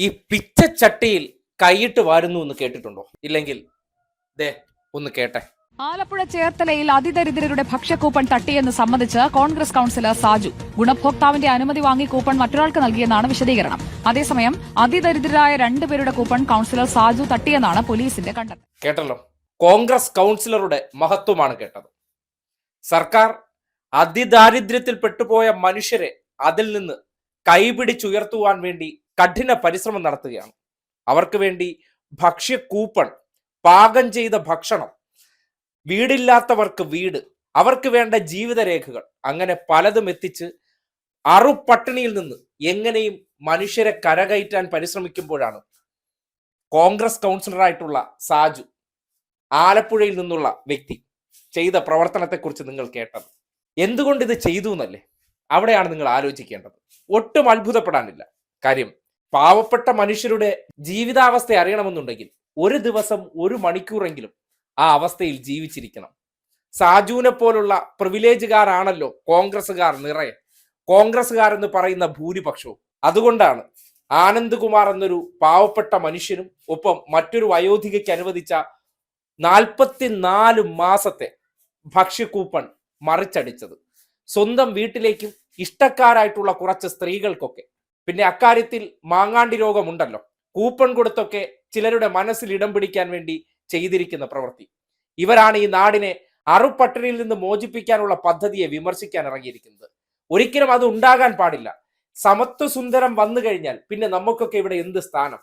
ഈ പിച്ചച്ചട്ടിയിൽ കൈയിട്ട് വാരുന്നു എന്ന് കേട്ടിട്ടുണ്ടോ? ഇല്ലെങ്കിൽ ദേ ഒന്ന് കേട്ടെ. ആലപ്പുഴ ചേർത്തലയിൽ അതിദരിദ്രരുടെ ഭക്ഷ്യക്കൂപ്പൺ തട്ടിയെന്ന് സംബന്ധിച്ച് കോൺഗ്രസ് കൌൺസിലർ സാജു. ഗുണഭോക്താവിന്റെ അനുമതി വാങ്ങി കൂപ്പൺ മറ്റൊരാൾക്ക് നൽകിയെന്നാണ് വിശദീകരണം. അതേസമയം അതിദരിദ്രരായ രണ്ടുപേരുടെ കൂപ്പൺ കൌൺസിലർ സാജു തട്ടിയെന്നാണ് പോലീസിന്റെ കണ്ടെത്തൽ. കേട്ടല്ലോ. കോൺഗ്രസ് കൌൺസിലറുടെ മഹത്വമാണ് കേട്ടത്. സർക്കാർ അതിദാരിദ്ര്യത്തിൽ പെട്ടുപോയ മനുഷ്യരെ അതിൽ നിന്ന് കൈപിടിച്ചുയർത്തുവാൻ വേണ്ടി കഠിന പരിശ്രമം നടത്തുകയാണ്. അവർക്ക് വേണ്ടി ഭക്ഷ്യ കൂപ്പൺ പാകം ചെയ്ത ഭക്ഷണം വീടില്ലാത്തവർക്ക് വീട് അവർക്ക് വേണ്ട ജീവിതരേഖകൾ അങ്ങനെ പലതും എത്തിച്ച് അറുപട്ടിണിയിൽ നിന്ന് എങ്ങനെയും മനുഷ്യരെ കരകയറ്റാൻ പരിശ്രമിക്കുമ്പോഴാണ് കോൺഗ്രസ് കൗൺസിലറായിട്ടുള്ള സാജു ആലപ്പുഴയിൽ നിന്നുള്ള വ്യക്തി ചെയ്ത പ്രവർത്തനത്തെക്കുറിച്ച് നിങ്ങൾ കേട്ടത്. എന്തുകൊണ്ട് ഇത് ചെയ്തു എന്നല്ലേ? അവിടെയാണ് നിങ്ങൾ ആലോചിക്കേണ്ടത്. ഒട്ടും അത്ഭുതപ്പെടാനില്ല. കാര്യം പാവപ്പെട്ട മനുഷ്യരുടെ ജീവിതാവസ്ഥ അറിയണമെന്നുണ്ടെങ്കിൽ ഒരു ദിവസം ഒരു മണിക്കൂറെങ്കിലും ആ അവസ്ഥയിൽ ജീവിച്ചിരിക്കണം. സാജുവിനെ പോലുള്ള പ്രിവിലേജുകാരാണല്ലോ കോൺഗ്രസ്സുകാർ നിറയെ. കോൺഗ്രസ്സുകാർ എന്ന് പറയുന്ന ഭൂരിപക്ഷവും. അതുകൊണ്ടാണ് ആനന്ദ് കുമാർ എന്നൊരു പാവപ്പെട്ട മനുഷ്യനും ഒപ്പം മറ്റൊരു വയോധികയ്ക്ക് അനുവദിച്ച നാൽപ്പത്തിനാല് മാസത്തെ ഭക്ഷ്യക്കൂപ്പൺ മറിച്ചടിച്ചത്. സ്വന്തം വീട്ടിലേക്കും ഇഷ്ടക്കാരായിട്ടുള്ള കുറച്ച് സ്ത്രീകൾക്കൊക്കെ പിന്നെ അക്കാര്യത്തിൽ മാങ്ങാണ്ടി രോഗമുണ്ടല്ലോ. കൂപ്പൺ കൊടുത്തൊക്കെ ചിലരുടെ മനസ്സിൽ ഇടം പിടിക്കാൻ വേണ്ടി ചെയ്തിരിക്കുന്ന പ്രവൃത്തി. ഇവരാണ് ഈ നാടിനെ അറുപട്ടിണിയിൽ നിന്ന് മോചിപ്പിക്കാനുള്ള പദ്ധതിയെ വിമർശിക്കാൻ ഇറങ്ങിയിരിക്കുന്നത്. ഒരിക്കലും അത് ഉണ്ടാകാൻ പാടില്ല. സമത്വ സുന്ദരം വന്നു കഴിഞ്ഞാൽ പിന്നെ നമുക്കൊക്കെ ഇവിടെ എന്ത് സ്ഥാനം?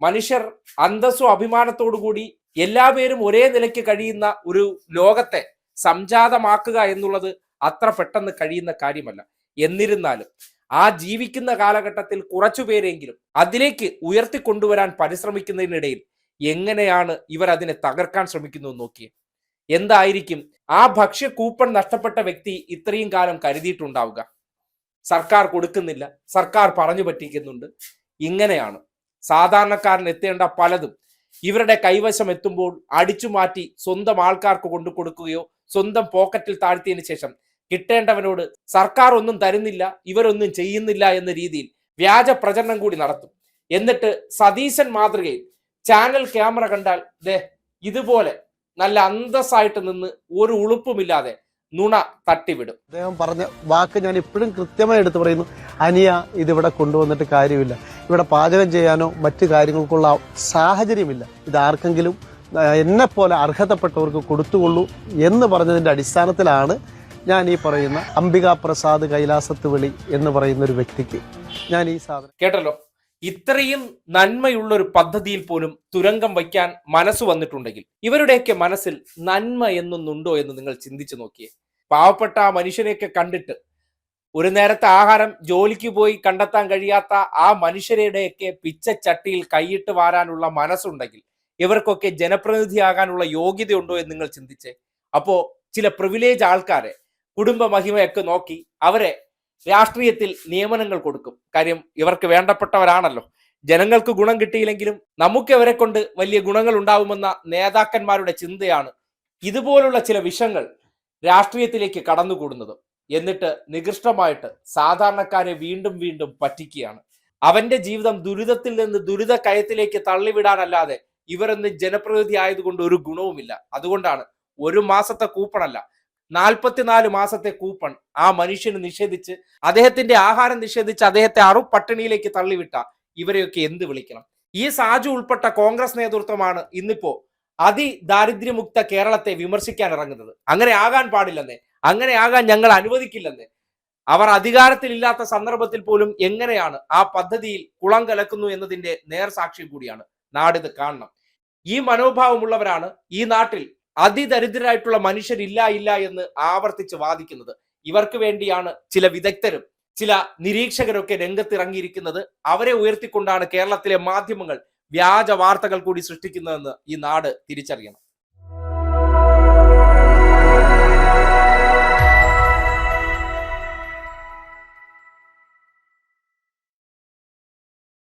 മനുഷ്യർ അന്തസ്സും അഭിമാനത്തോടു കൂടി എല്ലാ പേരും ഒരേ നിലയ്ക്ക് കഴിയുന്ന ഒരു ലോകത്തെ സംജാതമാക്കുക എന്നുള്ളത് അത്ര പെട്ടെന്ന് കഴിയുന്ന കാര്യമല്ല. എന്നിരുന്നാലും ആ ജീവിക്കുന്ന കാലഘട്ടത്തിൽ കുറച്ചു പേരെങ്കിലും അതിലേക്ക് ഉയർത്തിക്കൊണ്ടുവരാൻ പരിശ്രമിക്കുന്നതിനിടയിൽ എങ്ങനെയാണ് ഇവർ അതിനെ തകർക്കാൻ ശ്രമിക്കുന്നു നോക്കി നോക്കിയേ. എന്തായിരിക്കും? ആ ഭക്ഷ്യ കൂപ്പൺ നഷ്ടപ്പെട്ട വ്യക്തി ഇത്രയും കാലം കരുതിയിട്ടുണ്ടാവുക. സർക്കാർ കൊടുക്കുന്നില്ല. സർക്കാർ പറഞ്ഞു പറ്റിക്കുന്നുണ്ട്. ഇങ്ങനെയാണ്. സാധാരണക്കാരൻ എത്തേണ്ട പലതും ഇവരുടെ കൈവശം എത്തുമ്പോൾ അടിച്ചു മാറ്റി സ്വന്തം ആൾക്കാർക്ക് കൊണ്ടു കൊടുക്കുകയോ സ്വന്തം പോക്കറ്റിൽ താഴ്ത്തിയതിനു ശേഷം കിട്ടേണ്ടവനോട് സർക്കാർ ഒന്നും തരുന്നില്ല ഇവരൊന്നും ചെയ്യുന്നില്ല എന്ന രീതിയിൽ വ്യാജ പ്രചരണം കൂടി നടത്തും. എന്നിട്ട് സതീശൻ മാതൃകയിൽ ചാനൽ ക്യാമറ കണ്ടാൽ ദേ ഇതുപോലെ നല്ല അന്തസ്സായിട്ട് നിന്ന് ഒരു ഉളുപ്പുമില്ലാതെ നുണ തട്ടിവിടും. അദ്ദേഹം പറഞ്ഞ വാക്ക് ഞാൻ ഇപ്പോഴും കൃത്യമായി എടുത്തു പറയുന്നു. അനിയ ഇതിവിടെ കൊണ്ടുവന്നിട്ട് കാര്യമില്ല. ഇവിടെ പാചകം ചെയ്യാനോ മറ്റു കാര്യങ്ങൾക്കുള്ള സാഹചര്യമില്ല. ഇത് ആർക്കെങ്കിലും എന്നെപ്പോലെ പോലെ അർഹതപ്പെട്ടവർക്ക് കൊടുത്തുകൊള്ളൂ എന്ന് പറഞ്ഞതിന്റെ അടിസ്ഥാനത്തിലാണ് ഞാൻ ഈ പറയുന്ന അംബിക പ്രസാദ് കൈലാസത്ത് വിളി എന്ന് പറയുന്ന ഒരു വ്യക്തിക്ക് ഞാൻ ഈ സാധനം കേട്ടല്ലോ. ഇത്രയും നന്മയുള്ള ഒരു പദ്ധതിയിൽ പോലും തുരങ്കം വയ്ക്കാൻ മനസ്സ് വന്നിട്ടുണ്ടെങ്കിൽ ഇവരുടെയൊക്കെ മനസ്സിൽ നന്മ എന്നൊന്നുണ്ടോ എന്ന് നിങ്ങൾ ചിന്തിച്ചു നോക്കിയേ. പാവപ്പെട്ട ആ മനുഷ്യനെയൊക്കെ കണ്ടിട്ട് ഒരു നേരത്തെ ആഹാരം ജോലിക്ക് പോയി കണ്ടെത്താൻ കഴിയാത്ത ആ മനുഷ്യരുടെയൊക്കെ പിച്ചച്ചട്ടിയിൽ കൈയിട്ട് വാരാനുള്ള മനസ്സുണ്ടെങ്കിൽ ഇവർക്കൊക്കെ ജനപ്രതിനിധിയാകാനുള്ള യോഗ്യതയുണ്ടോ എന്ന് നിങ്ങൾ ചിന്തിച്ചേ. അപ്പോ ചില പ്രിവിലേജ് ആൾക്കാരെ കുടുംബ മഹിമയൊക്കെ നോക്കി അവരെ രാഷ്ട്രീയത്തിൽ നിയമനങ്ങൾ കൊടുക്കും. കാര്യം ഇവർക്ക് വേണ്ടപ്പെട്ടവരാണല്ലോ. ജനങ്ങൾക്ക് ഗുണം കിട്ടിയില്ലെങ്കിലും നമുക്ക് അവരെ കൊണ്ട് വലിയ ഗുണങ്ങൾ ഉണ്ടാവുമെന്ന നേതാക്കന്മാരുടെ ചിന്തയാണ് ഇതുപോലുള്ള ചില വിഷങ്ങൾ രാഷ്ട്രീയത്തിലേക്ക് കടന്നുകൂടുന്നത്. എന്നിട്ട് നികൃഷ്ടമായിട്ട് സാധാരണക്കാരെ വീണ്ടും വീണ്ടും പറ്റിക്കുകയാണ്. അവന്റെ ജീവിതം ദുരിതത്തിൽ നിന്ന് ദുരിത കയത്തിലേക്ക് തള്ളിവിടാനല്ലാതെ ഇവരൊന്നും ജനപ്രതിനിധി ആയതുകൊണ്ട് ഒരു ഗുണവുമില്ല. അതുകൊണ്ടാണ് ഒരു മാസത്തെ കൂപ്പണല്ല നാൽപ്പത്തിനാല് മാസത്തെ കൂപ്പൺ ആ മനുഷ്യന് നിഷേധിച്ച് അദ്ദേഹത്തിന്റെ ആഹാരം നിഷേധിച്ച് അദ്ദേഹത്തെ അറു പട്ടിണിയിലേക്ക് തള്ളിവിട്ട ഇവരെയൊക്കെ എന്ത് വിളിക്കണം? ഈ സാജു ഉൾപ്പെട്ട കോൺഗ്രസ് നേതൃത്വമാണ് ഇന്നിപ്പോ അതിദാരിദ്ര്യമുക്ത കേരളത്തെ വിമർശിക്കാൻ ഇറങ്ങുന്നത്. അങ്ങനെ ആകാൻ പാടില്ലെന്നേ അങ്ങനെ ആകാൻ ഞങ്ങൾ അനുവദിക്കില്ലെന്നേ. അവർ അധികാരത്തിലില്ലാത്ത സന്ദർഭത്തിൽ പോലും എങ്ങനെയാണ് ആ പദ്ധതിയിൽ കുളം കലക്കുന്നു എന്നതിന്റെ നേർസാക്ഷ്യം കൂടിയാണ് നാടിത് കാണണം. ഈ മനോഭാവമുള്ളവരാണ് ഈ നാട്ടിൽ അതിദരിദ്രരായിട്ടുള്ള മനുഷ്യരില്ല ഇല്ല എന്ന് ആവർത്തിച്ച് വാദിക്കുന്നത്. ഇവർക്ക് വേണ്ടിയാണ് ചില വിദഗ്ധരും ചില നിരീക്ഷകരൊക്കെ രംഗത്തിറങ്ങിയിരിക്കുന്നത്. അവരെ ഉയർത്തിക്കൊണ്ടാണ് കേരളത്തിലെ മാധ്യമങ്ങൾ വ്യാജ വാർത്തകൾ കൂടി സൃഷ്ടിക്കുന്നതെന്ന് ഈ നാട് തിരിച്ചറിയണം.